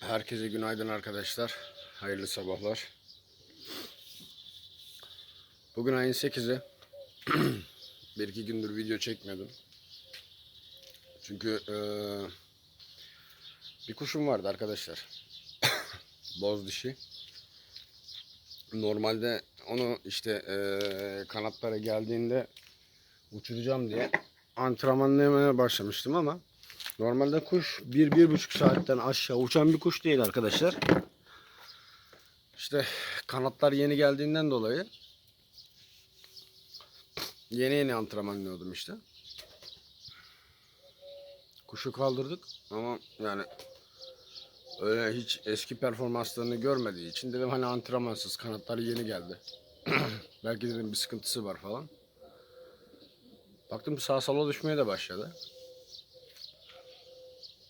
Herkese günaydın arkadaşlar. Hayırlı sabahlar. Bugün ayın 8'i. bir iki gündür video çekmedim. Çünkü eee, bir kuşum vardı arkadaşlar. Boz dişi. Normalde onu işte eee kanatlara geldiğinde uçuracağım diye antrenmanlamaya başlamıştım ama Normalde kuş bir, bir buçuk saatten aşağı uçan bir kuş değil arkadaşlar. İşte kanatlar yeni geldiğinden dolayı yeni yeni antrenmanlıyordum işte. Kuşu kaldırdık ama yani öyle hiç eski performanslarını görmediği için dedim hani antrenmansız kanatları yeni geldi. Belki dedim bir sıkıntısı var falan. Baktım sağ sola düşmeye de başladı.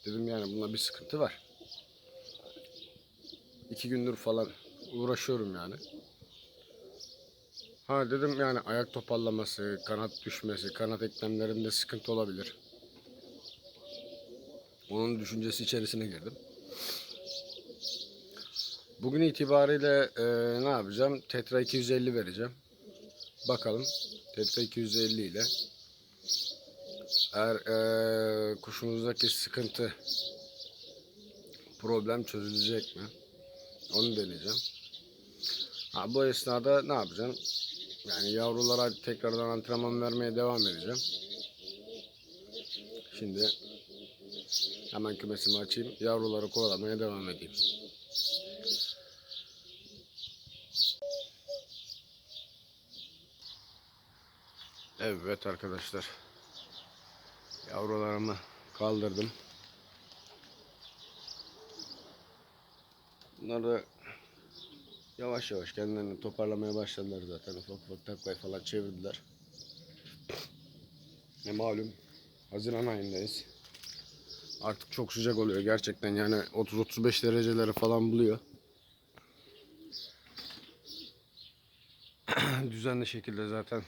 Dedim yani bunda bir sıkıntı var. İki gündür falan uğraşıyorum yani. Ha dedim yani ayak toparlaması, kanat düşmesi, kanat eklemlerinde sıkıntı olabilir. Onun düşüncesi içerisine girdim. Bugün itibariyle e, ne yapacağım? Tetra 250 vereceğim. Bakalım. Tetra 250 ile eğer eee kuşumuzdaki sıkıntı problem çözülecek mi? Onu deneyeceğim. Ha, bu esnada ne yapacağım? Yani yavrulara tekrardan antrenman vermeye devam edeceğim. Şimdi hemen kümesimi açayım. Yavruları kovalamaya devam edeyim. Evet arkadaşlar. Yavrularımı kaldırdım. Bunlar da yavaş yavaş kendilerini toparlamaya başladılar zaten. Ufak ufak taklayı falan çevirdiler. Ne malum Haziran ayındayız. Artık çok sıcak oluyor gerçekten yani 30-35 dereceleri falan buluyor. Düzenli şekilde zaten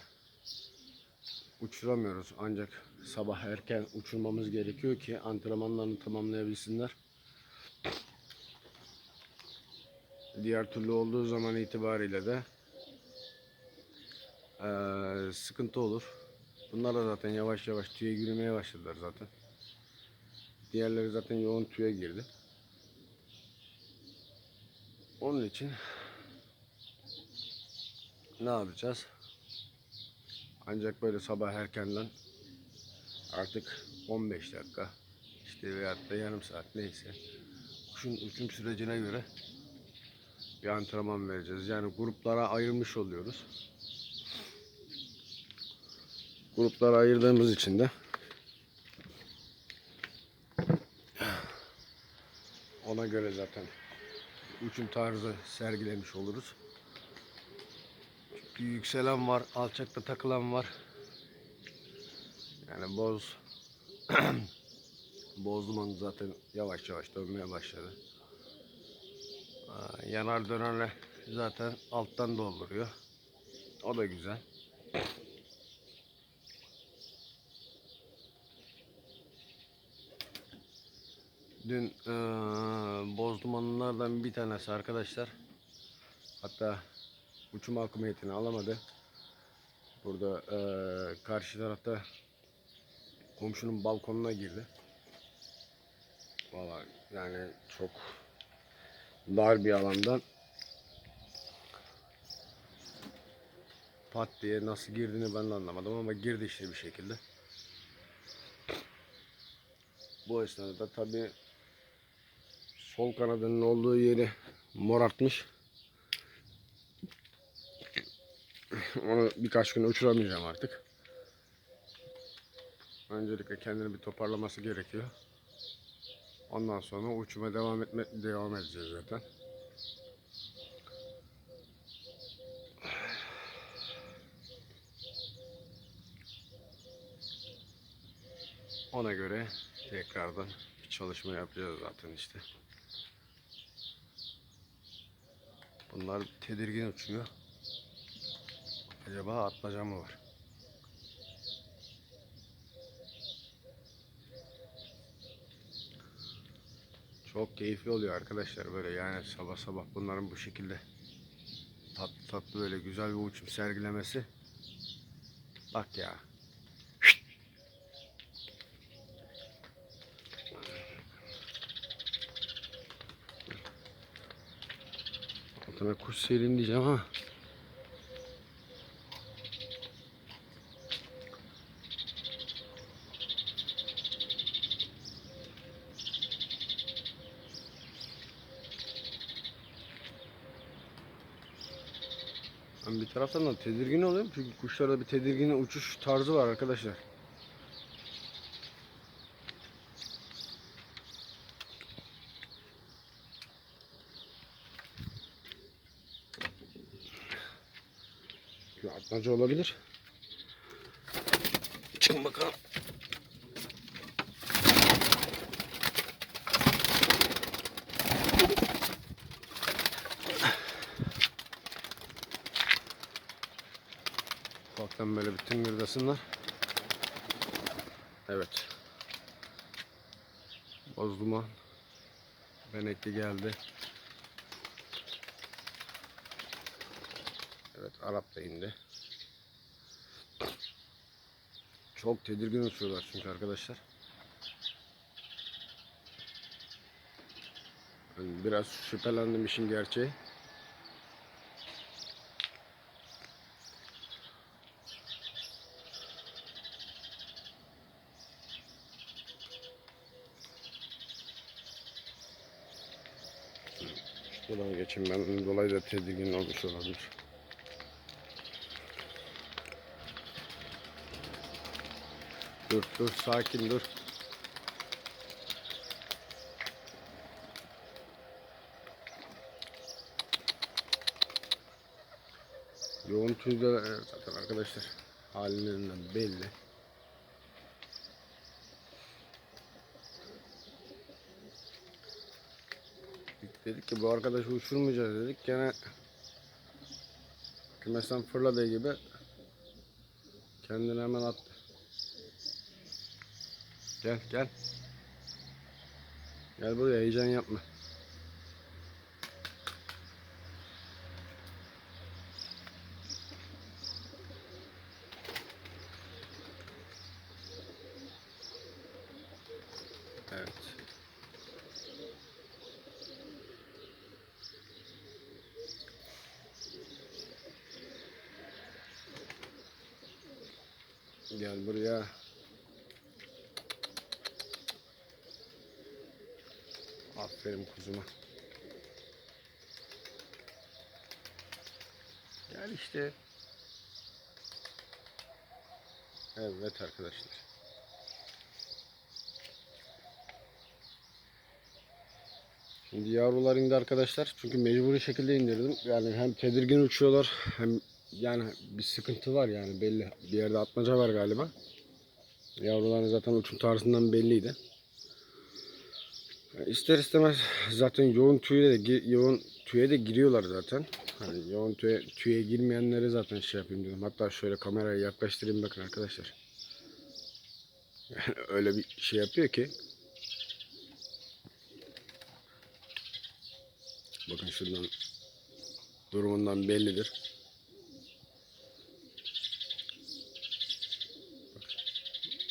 uçuramıyoruz ancak sabah erken uçurmamız gerekiyor ki antrenmanlarını tamamlayabilsinler. Diğer türlü olduğu zaman itibariyle de eee, sıkıntı olur. Bunlar da zaten yavaş yavaş tüye girmeye başladılar zaten. Diğerleri zaten yoğun tüye girdi. Onun için ne yapacağız? Ancak böyle sabah erkenden artık 15 dakika işte veyahut da yarım saat neyse kuşun uçum sürecine göre bir antrenman vereceğiz. Yani gruplara ayırmış oluyoruz. Gruplara ayırdığımız için de ona göre zaten uçum tarzı sergilemiş oluruz. Çünkü yükselen var, alçakta takılan var. Yani boz boz dumanı zaten yavaş yavaş dönmeye başladı. Yanar dönerle zaten alttan dolduruyor. O da güzel. Dün eee boz dumanlardan bir tanesi arkadaşlar. Hatta uçum hakimiyetini alamadı. Burada eee, karşı tarafta komşunun balkonuna girdi. Valla yani çok dar bir alandan pat diye nasıl girdiğini ben de anlamadım ama girdi işte bir şekilde. Bu esnada da tabi sol kanadının olduğu yeri morartmış. Onu birkaç gün uçuramayacağım artık. Öncelikle kendini bir toparlaması gerekiyor. Ondan sonra uçuma devam etme devam edeceğiz zaten. Ona göre tekrardan bir çalışma yapacağız zaten işte. Bunlar tedirgin uçuyor. Acaba atmaca mı var? Çok keyifli oluyor arkadaşlar böyle yani sabah sabah bunların bu şekilde tatlı tatlı böyle güzel bir uçum sergilemesi. Bak ya. Altına kuş serin diyeceğim ama taraftan da tedirgin oluyorum çünkü kuşlarda bir tedirgin uçuş tarzı var arkadaşlar. Atmaca olabilir. Çıkın bakalım. Ufaktan böyle bir tıngırdasınlar. Evet. Boz duman. Benekli geldi. Evet Arap da indi. Çok tedirgin uçuyorlar çünkü arkadaşlar. Biraz şüphelendim işin gerçeği. Ben dolayı da tedirgin olmuş olabilir. Dur dur sakin dur. Yoğun evet, zaten arkadaşlar halinden belli. Dedik ki bu arkadaşı uçurmayacağız dedik. Gene kümesten fırladığı gibi kendini hemen attı. Gel gel. Gel buraya heyecan yapma. Evet. Gel buraya. Aferin kuzuma. Gel işte. Evet arkadaşlar. Şimdi yavrular indi arkadaşlar. Çünkü mecburi şekilde indirdim. Yani hem tedirgin uçuyorlar hem yani bir sıkıntı var yani belli. Bir yerde atmaca var galiba. Yavruların zaten uçum tarzından belliydi. İster istemez zaten yoğun tüye de yoğun tüye de giriyorlar zaten. Hani yoğun tüye, tüye girmeyenleri zaten şey yapayım dedim. Hatta şöyle kameraya yaklaştırayım bakın arkadaşlar. Yani öyle bir şey yapıyor ki. Bakın şuradan durumundan bellidir.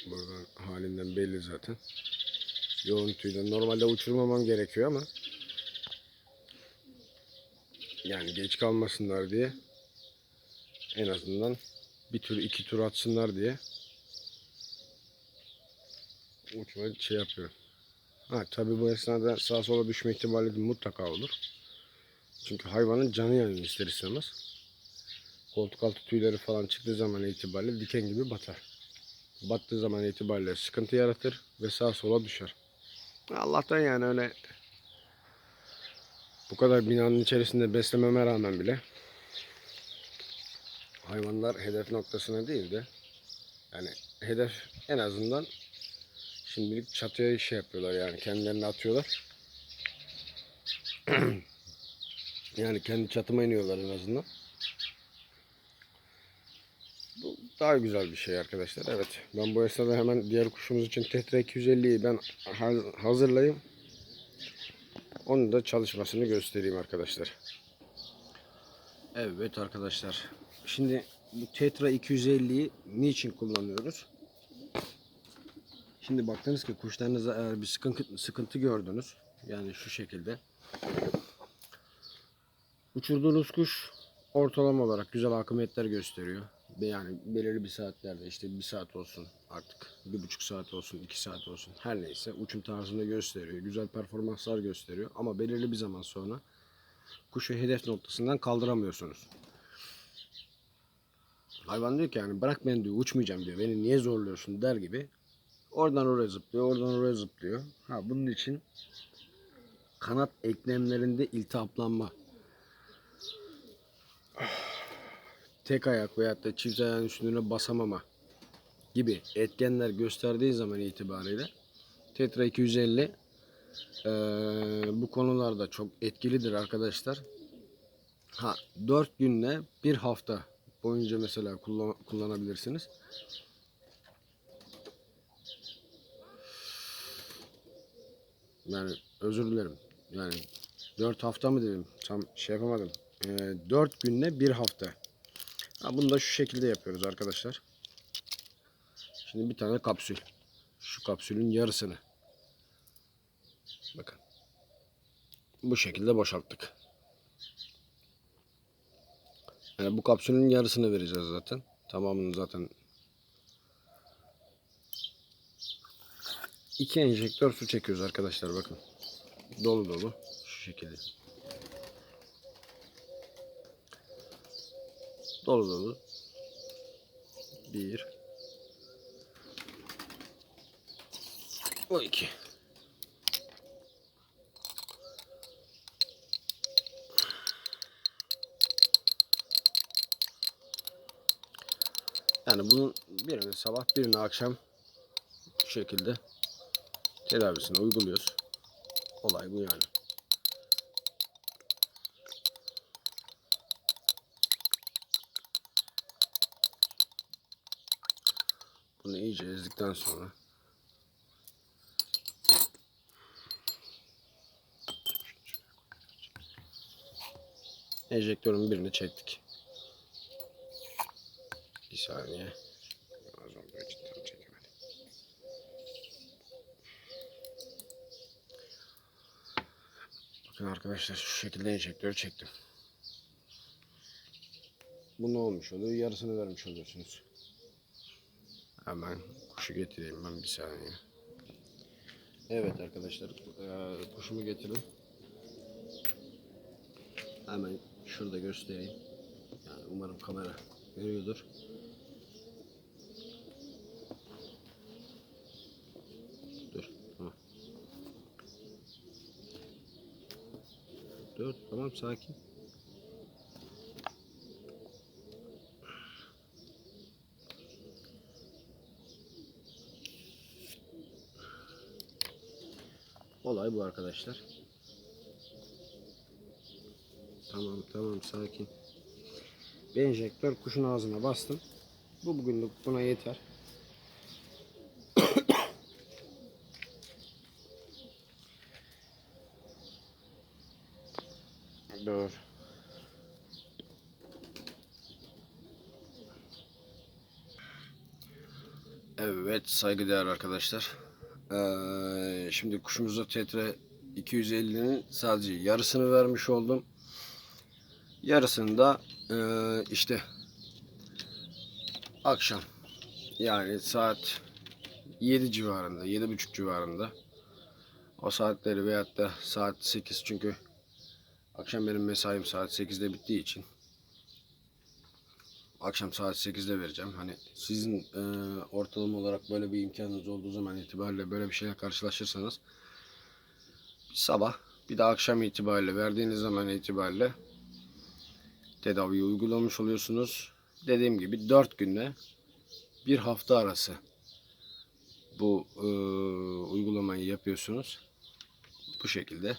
Buradan halinden belli zaten. Yoğun. Normalde uçurmamam gerekiyor ama yani geç kalmasınlar diye en azından bir tur iki tur atsınlar diye uçma şey yapıyorum. Ha tabi bu esnada sağa sola düşme ihtimali mutlaka olur. Çünkü hayvanın canı yanıyor ister istemez. Koltuk altı tüyleri falan çıktığı zaman itibariyle diken gibi batar. Battığı zaman itibariyle sıkıntı yaratır ve sağa sola düşer. Allah'tan yani öyle bu kadar binanın içerisinde beslememe rağmen bile hayvanlar hedef noktasına değil de yani hedef en azından şimdilik çatıya şey yapıyorlar yani kendilerini atıyorlar. yani kendi çatıma iniyorlar en azından. Bu daha güzel bir şey arkadaşlar. Evet. Ben bu esnada hemen diğer kuşumuz için Tetra 250'yi ben ha- hazırlayayım. Onun da çalışmasını göstereyim arkadaşlar. Evet arkadaşlar. Şimdi bu Tetra 250'yi niçin kullanıyoruz? Şimdi baktınız ki kuşlarınızda eğer bir sıkıntı, sıkıntı gördünüz. Yani şu şekilde. Uçurduğunuz kuş ortalama olarak güzel akıbetler gösteriyor. Yani belirli bir saatlerde işte bir saat olsun artık bir buçuk saat olsun iki saat olsun her neyse uçum tarzında gösteriyor. Güzel performanslar gösteriyor ama belirli bir zaman sonra kuşu hedef noktasından kaldıramıyorsunuz. Hayvan diyor ki yani bırak beni diyor uçmayacağım diyor. Beni niye zorluyorsun der gibi. Oradan oraya zıplıyor, oradan oraya zıplıyor. Ha bunun için kanat eklemlerinde iltihaplanma. Tek ayak veyahut da çift ayağın üstüne basamama gibi etkenler gösterdiği zaman itibariyle Tetra 250 eee, bu konularda çok etkilidir arkadaşlar. Ha 4 günle bir hafta boyunca mesela kullan- kullanabilirsiniz. Yani özür dilerim. Yani 4 hafta mı dedim? Tam şey yapamadım. Ee, 4 günle bir hafta. Ha, bunu da şu şekilde yapıyoruz arkadaşlar. Şimdi bir tane kapsül. Şu kapsülün yarısını. Bakın. Bu şekilde boşalttık. Yani bu kapsülün yarısını vereceğiz zaten. Tamamını zaten iki enjektör su çekiyoruz arkadaşlar bakın. Dolu dolu şu şekilde. Dolu dolu. Bir. O iki. Yani bunun birini sabah birini akşam bu şekilde tedavisini uyguluyoruz. Olay bu yani. Bunu iyice ezdikten sonra enjektörün birini çektik. Bir saniye. Az önce cidden çekemedim. Bakın arkadaşlar şu şekilde enjektörü çektim. Bu ne olmuş oluyor? Yarısını vermiş oluyorsunuz. Hemen kuşu getireyim ben bir saniye. Evet arkadaşlar eee, kuşumu getirdim. Hemen şurada göstereyim. Yani umarım kamera görüyordur. Dur. Tamam. Dur. Tamam sakin. Olay bu arkadaşlar. Tamam tamam sakin. Bir enjektör kuşun ağzına bastım. Bu bugünlük buna yeter. Dur. Evet saygıdeğer arkadaşlar. Ee, şimdi kuşumuza tetre 250'nin sadece yarısını vermiş oldum. Yarısını da ee, işte akşam yani saat 7 civarında 7.30 civarında o saatleri veyahut da saat 8 çünkü akşam benim mesaim saat 8'de bittiği için akşam saat 8'de vereceğim. Hani sizin e, ortalama olarak böyle bir imkanınız olduğu zaman itibariyle böyle bir şeyle karşılaşırsanız sabah bir de akşam itibariyle verdiğiniz zaman itibariyle tedaviyi uygulamış oluyorsunuz. Dediğim gibi 4 günde bir hafta arası bu e, uygulamayı yapıyorsunuz. Bu şekilde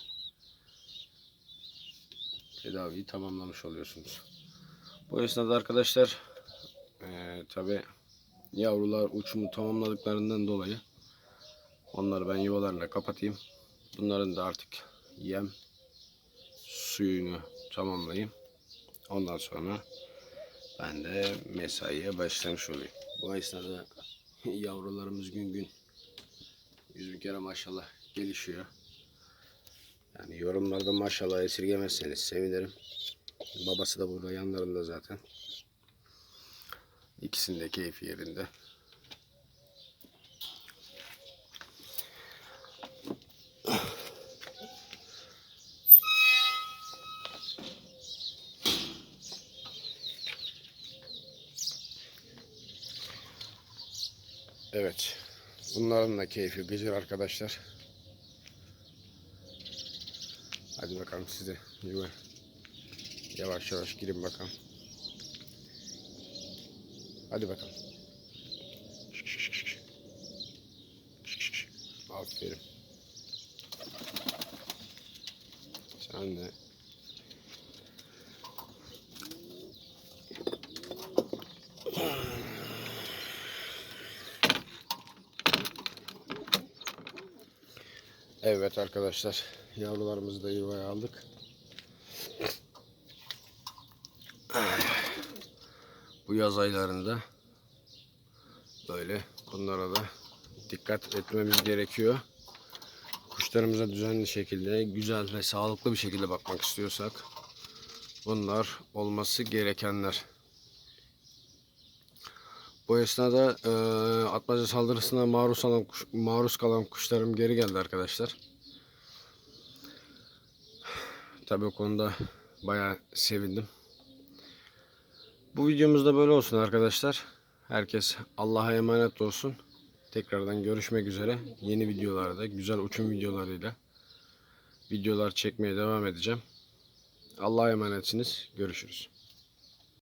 tedaviyi tamamlamış oluyorsunuz. Bu esnada arkadaşlar e, tabi yavrular uçumu tamamladıklarından dolayı onları ben yuvalarına kapatayım. Bunların da artık yem suyunu tamamlayayım. Ondan sonra ben de mesaiye başlamış olayım. Bu esnada yavrularımız gün gün yüz bir kere maşallah gelişiyor. Yani yorumlarda maşallah esirgemezseniz sevinirim. Babası da burada yanlarında zaten. İkisinin de keyfi yerinde. Evet. Bunların da keyfi gıcır arkadaşlar. Hadi bakalım size yuva. Yavaş yavaş girin bakalım. Hadi bakalım. Aferin. Sen de Evet arkadaşlar yavrularımızı da yuvaya aldık. Bu yaz aylarında böyle bunlara da dikkat etmemiz gerekiyor. Kuşlarımıza düzenli şekilde güzel ve sağlıklı bir şekilde bakmak istiyorsak bunlar olması gerekenler. Bu esnada e, atmaca saldırısına maruz kalan, kuş- maruz kalan kuşlarım geri geldi arkadaşlar. Tabii o konuda bayağı sevindim. Bu videomuz da böyle olsun arkadaşlar. Herkes Allah'a emanet olsun. Tekrardan görüşmek üzere. Yeni videolarda, güzel uçum videolarıyla videolar çekmeye devam edeceğim. Allah'a emanetsiniz. Görüşürüz.